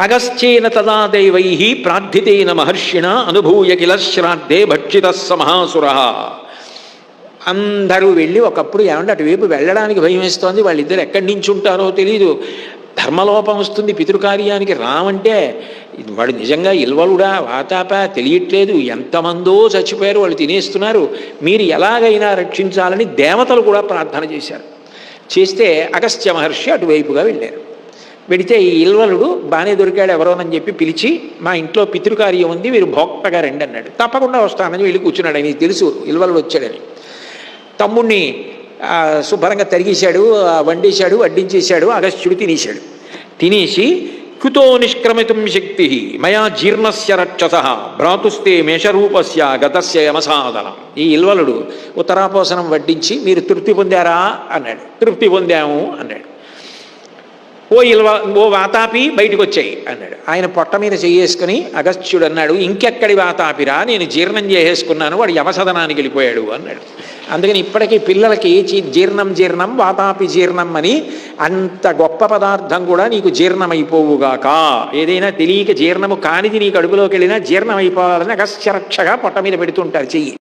అగస్త్యేన తదా దైవై ప్రార్థితేన మహర్షిణ అనుభూయ కిల శ్రాద్ధే భక్షిత సమహాసుర అందరూ వెళ్ళి ఒకప్పుడు ఏమంటే అటువైపు వెళ్ళడానికి భయం వేస్తోంది వాళ్ళిద్దరు ఎక్కడి నుంచి ఉంటారో తెలియదు ధర్మలోపం వస్తుంది పితృకార్యానికి రామంటే వాడు నిజంగా ఇల్వలుడా వాతాప తెలియట్లేదు ఎంతమందో చచ్చిపోయారు వాళ్ళు తినేస్తున్నారు. మీరు ఎలాగైనా రక్షించాలని దేవతలు కూడా ప్రార్థన చేశారు. చేస్తే అగస్త్య మహర్షి అటువైపుగా వెళ్ళారు. పెడితే ఈ ఇల్వలుడు బాగానే దొరికాడు ఎవరోనని చెప్పి పిలిచి మా ఇంట్లో పితృకార్యం ఉంది మీరు భోక్తగా రండి అన్నాడు. తప్పకుండా వస్తానని వెళ్ళి కూర్చున్నాడు. ఆయనకి తెలుసు ఇల్వలుడు వచ్చాడని. తమ్ముణ్ణి శుభ్రంగా తరిగేశాడు వండేశాడు వడ్డించేశాడు అగస్త్యుడు తినేశాడు. తినేసి కుతో నిష్క్రమితం శక్తి మయా జీర్ణస్య రక్షస భ్రాతుస్తే మేషరూపస్య గతస్య యమసాదనం ఈ ఇల్వలుడు ఉత్తరాపోసనం వడ్డించి మీరు తృప్తి పొందారా? అన్నాడు. తృప్తి పొందాము అన్నాడు. ఓ ఇల్వ ఓ వాతాపి బయటకు వచ్చాయి అన్నాడు. ఆయన పొట్ట మీద చేయేసుకుని అగస్త్యుడు అన్నాడు ఇంకెక్కడి వాతాపిరా నేను జీర్ణం చేసేసుకున్నాను వాడు యమసదనానికి వెళ్ళిపోయాడు అన్నాడు. అందుకని ఇప్పటికీ పిల్లలకి జీ- జీర్ణం జీర్ణం వాతాపి జీర్ణం అని అంత గొప్ప పదార్థం కూడా నీకు జీర్ణమైపోవుగాక. ఏదైనా తెలియక జీర్ణము కానిది నీకు అడుగులోకి వెళ్ళినా జీర్ణమైపోవాలని అగస్త్యరక్షగా పొట్ట మీద పెడుతుంటారు చెయ్యి.